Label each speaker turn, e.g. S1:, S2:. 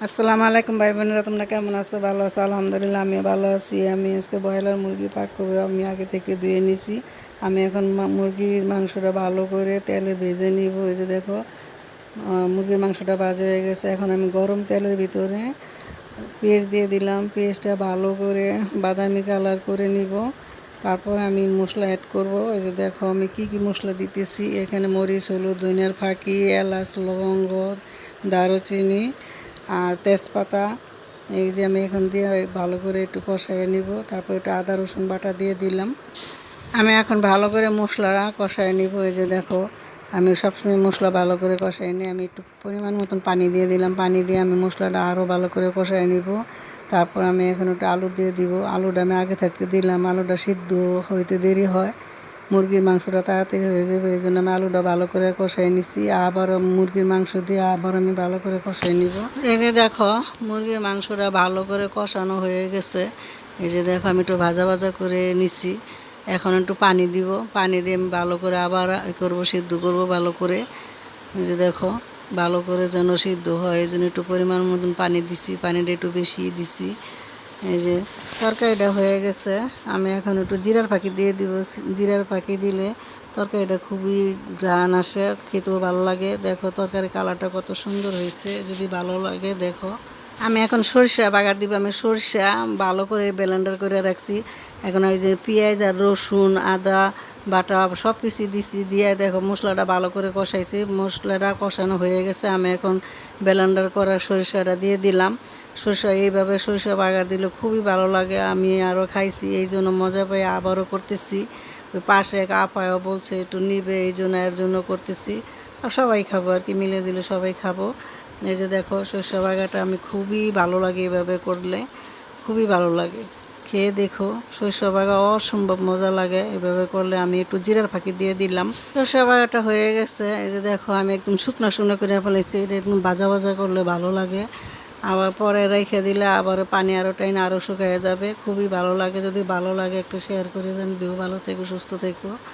S1: আসসালামু আলাইকুম ভাই বোনেরা তোমরা কেমন আছো? ভালো আছো? আলহামদুলিল্লাহ আমি ভালো আছি। আমি আজকে ব্রয়লার মুরগি পাক করব। আমি আগে থেকে ধুয়ে নিছি। আমি এখন মুরগির মাংসটা ভালো করে তেলে ভেজে নিব। এই যে দেখো মুরগির মাংসটা ভাজা হয়ে গেছে। এখন আমি গরম তেলের ভিতরে পেঁয়াজ দিয়ে দিলাম। পেঁয়াজটা ভালো করে বাদামি কালার করে নিব। তারপর আমি মশলা অ্যাড করব। এই যে দেখো, আমি কি কি মশলা দিতেছি? এখানে মরিচ, হলুদ, ধনিয়ার ফাঁকি, এলাচ, লবঙ্গ, দারুচিনি আর তেজপাতা, এই যে আমি এখন দিয়ে ভালো করে একটু কষাইয়ে নিব। তারপর একটু আদা, রসুন বাটা দিয়ে দিলাম। আমি এখন ভালো করে মশলা কষায় নিব। এই যে দেখো, আমি সবসময় মশলা ভালো করে কষাই নিই। আমি একটু পরিমাণ মতন পানি দিয়ে দিলাম। পানি দিয়ে আমি মশলাটা আরও ভালো করে কষাই নিব। তারপর আমি এখন একটু আলু দিয়ে দিব। আলুটা আমি আগে থাকতে দিলাম। আলুটা সিদ্ধ হইতে দেরি হয়। মুরগির মাংসটা তাড়াতাড়ি হয়ে যাবে, এই জন্য আমি আলুটা ভালো করে কষাই নিছি। আবার মুরগির মাংস দিয়ে আবার আমি ভালো করে কষাই নিব। এই যে দেখো, মুরগির মাংসটা ভালো করে কষানো হয়ে গেছে। এই যে দেখো, আমি একটু ভাজা ভাজা করে নিছি। এখন একটু পানি দিব। পানি দিয়ে আমি ভালো করে আবার করব, সিদ্ধ করব ভালো করে। এই যে দেখো, ভালো করে যেন সিদ্ধ হয়, এই জন্য একটু পরিমাণ মতন পানি দিছি। পানিটা একটু বেশি দিছি। এই যে তরকারিটা হয়ে গেছে। আমি এখন একটু জিরার পাখি দিয়ে দিব। জিরার পাখি দিলে তরকারিটা খুবই ঘ্রাণ আসে, খেতেও ভালো লাগে। দেখো তরকারি কালারটা কত সুন্দর হয়েছে। যদি ভালো লাগে, দেখো। আমি এখন সরিষা বাগার দিব, আমি সরিষা ভালো করে ব্লেন্ডার করে রাখছি। এখন ওই যে পেঁয়াজ আর রসুন, আদা, বাটা সব কিছু দিছি, দিয়ে দেখো মশলাটা ভালো করে কষাইছি। মশলাটা কষানো হয়ে গেছে, আমি এখন ব্লেন্ডার করা সরিষাটা দিয়ে দিলাম। সরিষা এইভাবে সরিষা বাগার দিলে খুবই ভালো লাগে, আমি আরও খাইছি, এই জন্য মজা পাই, আবারও করতেছি। ওই পাশে এক আপায়ও বলছে, একটু নিবে, এই জন্য, এর জন্য করতেছি। আর সবাই খাব আর কি মিলে দিলে সবাই খাব। এই যে দেখো সরিষা বাগাটা আমি খুবই ভালো লাগে এভাবে করলে, খুবই ভালো লাগে। খেয়ে দেখো, সরিষা বাগা অসম্ভব মজা লাগে এভাবে করলে। আমি একটু জিরার ফাঁকি দিয়ে দিলাম। সরিষা বাগাটা হয়ে গেছে। এই যে দেখো, আমি একদম শুকনো শুকনো করে ফেলেছি। এটা একদম বাজা ভাজা করলে ভালো লাগে। আবার পরে রেখে দিলে আবার পানি আরও টাইন আরও শুকিয়ে যাবে। খুবই ভালো লাগে। যদি ভালো লাগে একটু শেয়ার করে দেন। দিও ভালো থেকো, সুস্থ থেকো।